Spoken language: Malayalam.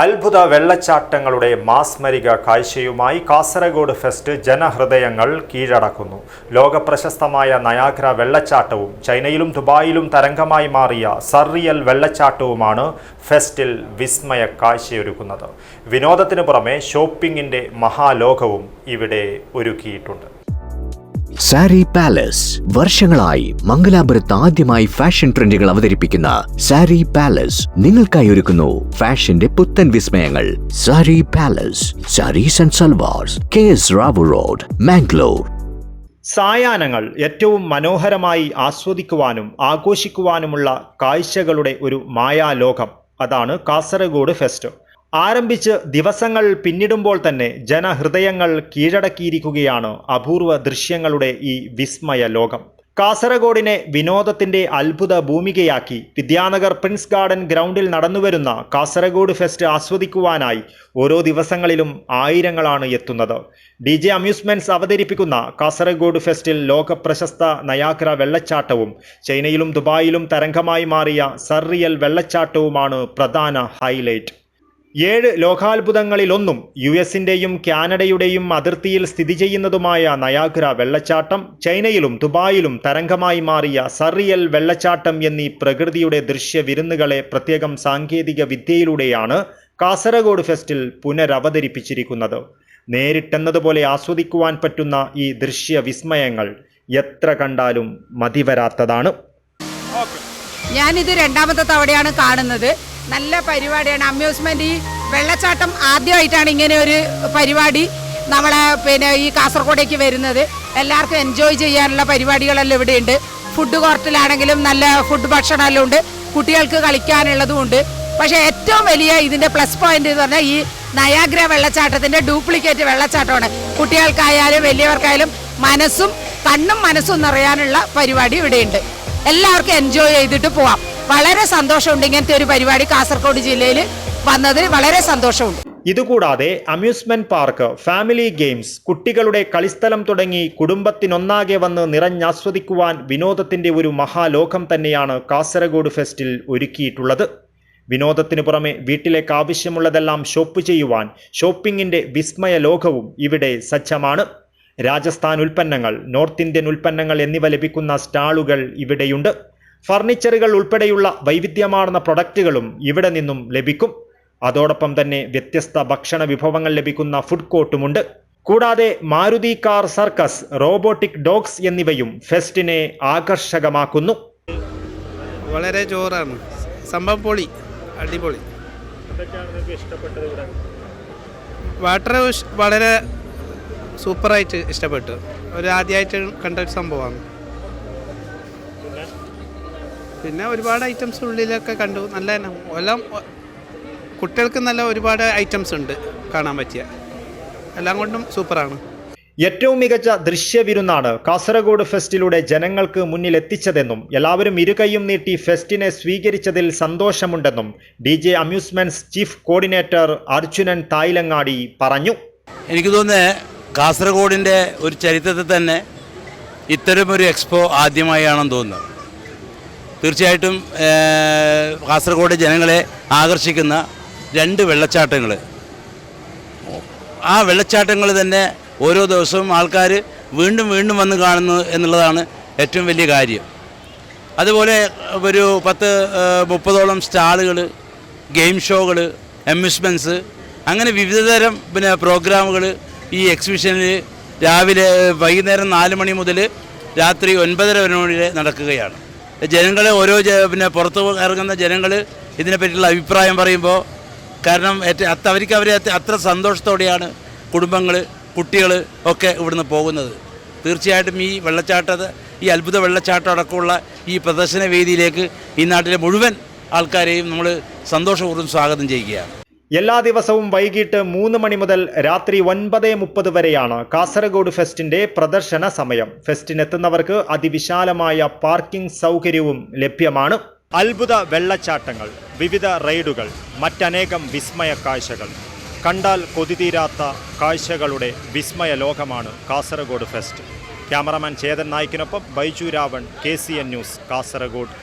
അത്ഭുത വെള്ളച്ചാട്ടങ്ങളുടെ മാസ്മരിക കാഴ്ചയുമായി കാസർഗോഡ് ഫെസ്റ്റ് ജനഹൃദയങ്ങൾ കീഴടക്കുന്നു. ലോകപ്രശസ്തമായ നയാഗ്ര വെള്ളച്ചാട്ടവും ചൈനയിലും ദുബായിലും തരംഗമായി മാറിയ സർറിയൽ വെള്ളച്ചാട്ടവുമാണ് ഫെസ്റ്റിൽ വിസ്മയ കാഴ്ചയൊരുക്കുന്നത്. വിനോദത്തിന് പുറമെ ഷോപ്പിംഗിന്റെ മഹാലോകവും ഇവിടെ ഒരുക്കിയിട്ടുണ്ട്. സാരി പാലസ്. വർഷങ്ങളായി മംഗലാപുരത്ത് ആദ്യമായി ഫാഷൻ ട്രെൻഡുകൾ അവതരിപ്പിക്കുന്ന സാരി പാലസ്. നിങ്ങൾക്കായി ഒരുക്കുന്നു ഫാഷന്റെ പുത്തൻ വിസ്മയങ്ങൾ. Sari palace sarees and salwars K S Rao road Mangalore. സായാഹ്നങ്ങൾ ഏറ്റവും മനോഹരമായി ആസ്വദിക്കുവാനും ആഘോഷിക്കുവാനുമുള്ള കാഴ്ചകളുടെ ഒരു മായാലോകം. അതാണ് കാസർഗോഡ് ഫെസ്റ്റ്. ആരംഭിച്ച് ദിവസങ്ങൾ പിന്നിടുമ്പോൾ തന്നെ ജനഹൃദയങ്ങൾ കീഴടക്കിയിരിക്കുകയാണ് അപൂർവ ദൃശ്യങ്ങളുടെ ഈ വിസ്മയ ലോകം. കാസർഗോഡിനെ വിനോദത്തിന്റെ അത്ഭുത ഭൂമികയാക്കി വിദ്യാനഗർ പ്രിൻസ് ഗാർഡൻ ഗ്രൗണ്ടിൽ നടന്നുവരുന്ന കാസർഗോഡ് ഫെസ്റ്റ് ആസ്വദിക്കുവാനായി ഓരോ ദിവസങ്ങളിലും ആയിരങ്ങളാണ് എത്തുന്നത്. ഡി ജെ അമ്യൂസ്മെന്റ്സ് അവതരിപ്പിക്കുന്ന കാസർഗോഡ് ഫെസ്റ്റിൽ ലോക പ്രശസ്ത നയാഗ്ര വെള്ളച്ചാട്ടവും ചൈനയിലും ദുബായിലും തരംഗമായി മാറിയ സർറിയൽ വെള്ളച്ചാട്ടവുമാണ് പ്രധാന ഹൈലൈറ്റ്. ഏഴ് ലോകാത്ഭുതങ്ങളിലൊന്നും യു എസിന്റെയും കാനഡയുടെയും അതിർത്തിയിൽ സ്ഥിതി ചെയ്യുന്നതുമായ നയാഗ്ര വെള്ളച്ചാട്ടം ചൈനയിലും ദുബായിലും തരംഗമായി മാറിയ സറിയൽ വെള്ളച്ചാട്ടം എന്നീ പ്രകൃതിയുടെ ദൃശ്യ വിരുന്നുകളെ പ്രത്യേകം സാങ്കേതിക വിദ്യയിലൂടെയാണ് കാസർഗോഡ് ഫെസ്റ്റിൽ പുനരവതരിപ്പിച്ചിരിക്കുന്നത്. നേരിട്ടെന്നതുപോലെ ആസ്വദിക്കുവാൻ പറ്റുന്ന ഈ ദൃശ്യ വിസ്മയങ്ങൾ എത്ര കണ്ടാലും മതിവരാത്തതാണ്. ഞാനിത് രണ്ടാമത്തെ തവണയാണ് കാണുന്നത്. നല്ല പരിപാടിയാണ്. അമ്യൂസ്മെന്റ് ഈ വെള്ളച്ചാട്ടം ആദ്യമായിട്ടാണ് ഇങ്ങനെ ഒരു പരിപാടി നമ്മളെ പിന്നെ ഈ കാസർഗോഡേക്ക് വരുന്നത്. എല്ലാവർക്കും എൻജോയ് ചെയ്യാനുള്ള പരിപാടികളെല്ലാം ഇവിടെയുണ്ട്. ഫുഡ് കോർട്ടിലാണെങ്കിലും നല്ല ഫുഡ് ഭക്ഷണമെല്ലാം ഉണ്ട്. കുട്ടികൾക്ക് കളിക്കാനുള്ളതും ഉണ്ട്. പക്ഷേ ഏറ്റവും വലിയ ഇതിന്റെ പ്ലസ് പോയിന്റ് എന്ന് പറഞ്ഞാൽ ഈ നയാഗ്ര വെള്ളച്ചാട്ടത്തിന്റെ ഡ്യൂപ്ലിക്കേറ്റ് വെള്ളച്ചാട്ടമാണ്. കുട്ടികൾക്കായാലും വലിയവർക്കായാലും മനസ്സും കണ്ണും മനസ്സും നിറയാനുള്ള പരിപാടി ഇവിടെയുണ്ട്. എല്ലാവർക്കും എൻജോയ് ചെയ്തിട്ട് പോവാം. വളരെ സന്തോഷമുണ്ട് ഇങ്ങനത്തെ ഒരു പരിപാടി കാസർഗോഡ് ജില്ലയിൽ വന്നതിൽ വളരെ സന്തോഷമുണ്ട്. ഇതുകൂടാതെ അമ്യൂസ്മെന്റ് പാർക്ക് ഫാമിലി ഗെയിംസ് കുട്ടികളുടെ കളിസ്ഥലം തുടങ്ങി കുടുംബത്തിനൊന്നാകെ വന്ന് നിറഞ്ഞാസ്വദിക്കുവാൻ വിനോദത്തിന്റെ ഒരു മഹാലോകം തന്നെയാണ് കാസർഗോഡ് ഫെസ്റ്റിൽ ഒരുക്കിയിട്ടുള്ളത്. വിനോദത്തിന് പുറമെ വീട്ടിലേക്ക് ആവശ്യമുള്ളതെല്ലാം ഷോപ്പ് ചെയ്യുവാൻ ഷോപ്പിംഗിന്റെ വിസ്മയ ലോകവും ഇവിടെ സജ്ജമാണ്. രാജസ്ഥാൻ ഉൽപ്പന്നങ്ങൾ നോർത്ത് ഇന്ത്യൻ ഉൽപ്പന്നങ്ങൾ എന്നിവ ലഭിക്കുന്ന സ്റ്റാളുകൾ ഇവിടെയുണ്ട്. ഫർണിച്ചറുകൾ ഉൾപ്പെടെയുള്ള വൈവിധ്യമാർന്ന പ്രൊഡക്റ്റുകളും ഇവിടെ നിന്നും ലഭിക്കും. അതോടൊപ്പം തന്നെ വ്യത്യസ്ത ഭക്ഷണ വിഭവങ്ങൾ ലഭിക്കുന്ന ഫുഡ് കോർട്ടുമുണ്ട്. കൂടാതെ Maruti car circus robotic dogs എന്നിവയും ഫെസ്റ്റിനെ ആകർഷകമാക്കുന്നു. വളരെ ജോറാണ് സംഭവം പൊളി അടിപൊളി. വാട്ടർ വളരെ സൂപ്പറായിട്ട് ഇഷ്ടപ്പെട്ടു. ഒരു ആദ്യമായിട്ട് കണ്ട ഒരു സംഭവമാണ്. പിന്നെ ഒരുപാട് ഐറ്റംസ് ഉള്ളിലൊക്കെ കണ്ടു. നല്ല. എല്ലാം കുട്ടികൾക്ക് നല്ല ഒരുപാട് ഐറ്റംസ് ഉണ്ട് കാണാൻ പറ്റിയ. എല്ലാം കൊണ്ടും സൂപ്പറാണ് ഏറ്റവും മികച്ച ദൃശ്യവിരുന്നാണ് കാസർഗോഡ് ഫെസ്റ്റിലൂടെ ജനങ്ങൾക്ക് മുന്നിൽ എത്തിച്ചതെന്നും എല്ലാവരും ഇരുകൈയും നീട്ടി ഫെസ്റ്റിനെ സ്വീകരിച്ചതിൽ സന്തോഷമുണ്ടെന്നും D J amusements chief coordinator Arjunan Thayilangadi പറഞ്ഞു. എനിക്ക് തോന്നുന്നത് കാസർഗോഡിന്റെ ഒരു ചരിത്രത്തിൽ തന്നെ ഇത്തരമൊരു എക്സ്പോ ആദ്യമായാണെന്ന് തോന്നുന്നു. തീർച്ചയായിട്ടും കാസർഗോഡ് ജനങ്ങളെ ആകർഷിക്കുന്ന രണ്ട് വെള്ളച്ചാട്ടങ്ങൾ ആ വെള്ളച്ചാട്ടങ്ങൾ തന്നെ ഓരോ ദിവസവും ആൾക്കാർ വീണ്ടും വീണ്ടും വന്ന് കാണുന്നു എന്നുള്ളതാണ് ഏറ്റവും വലിയ കാര്യം. അതുപോലെ ഒരു പത്ത് മുപ്പതോളം സ്റ്റാളുകൾ ഗെയിം ഷോകൾ അമ്യൂസ്മെന്റ്സ് അങ്ങനെ വിവിധതരം പിന്നെ പ്രോഗ്രാമുകൾ ഈ എക്സിബിഷനിൽ രാവിലെ വൈകുന്നേരം നാല് മണി മുതൽ രാത്രി ഒൻപതര വരെ നടക്കുകയാണ്. ജനങ്ങളെ ഓരോ പിന്നെ പുറത്ത് ഇറങ്ങുന്ന ജനങ്ങൾ ഇതിനെപ്പറ്റിയുള്ള അഭിപ്രായം പറയുമ്പോൾ കാരണം ഏറ്റവും അവർക്ക് അവർ അത്ര സന്തോഷത്തോടെയാണ് കുടുംബങ്ങൾ കുട്ടികൾ ഒക്കെ ഇവിടുന്ന് പോകുന്നത്. തീർച്ചയായിട്ടും ഈ വെള്ളച്ചാട്ടത്തെ ഈ അത്ഭുത വെള്ളച്ചാട്ടം അടക്കമുള്ള ഈ പ്രദർശന വേദിയിലേക്ക് ഈ നാട്ടിലെ മുഴുവൻ ആൾക്കാരെയും നമ്മൾ സന്തോഷപൂർവം സ്വാഗതം ചെയ്യുകയാണ്. എല്ലാ ദിവസവും വൈകിട്ട് മൂന്ന് മണി മുതൽ രാത്രി ഒൻപത് മുപ്പത് വരെയാണ് കാസർഗോഡ് ഫെസ്റ്റിന്റെ പ്രദർശന സമയം. ഫെസ്റ്റിനെത്തുന്നവർക്ക് അതിവിശാലമായ പാർക്കിംഗ് സൗകര്യവും ലഭ്യമാണ്. അത്ഭുത വെള്ളച്ചാട്ടങ്ങൾ വിവിധ റൈഡുകൾ മറ്റനേകം വിസ്മയ കാഴ്ചകൾ. കണ്ടാൽ കൊതിതീരാത്ത കാഴ്ചകളുടെ വിസ്മയ ലോകമാണ് കാസർഗോഡ് ഫെസ്റ്റ്. ക്യാമറമാൻ ചേതൻ നായിക്കിനൊപ്പം ബൈജു രാവൺ കെ ന്യൂസ് കാസർഗോഡ്.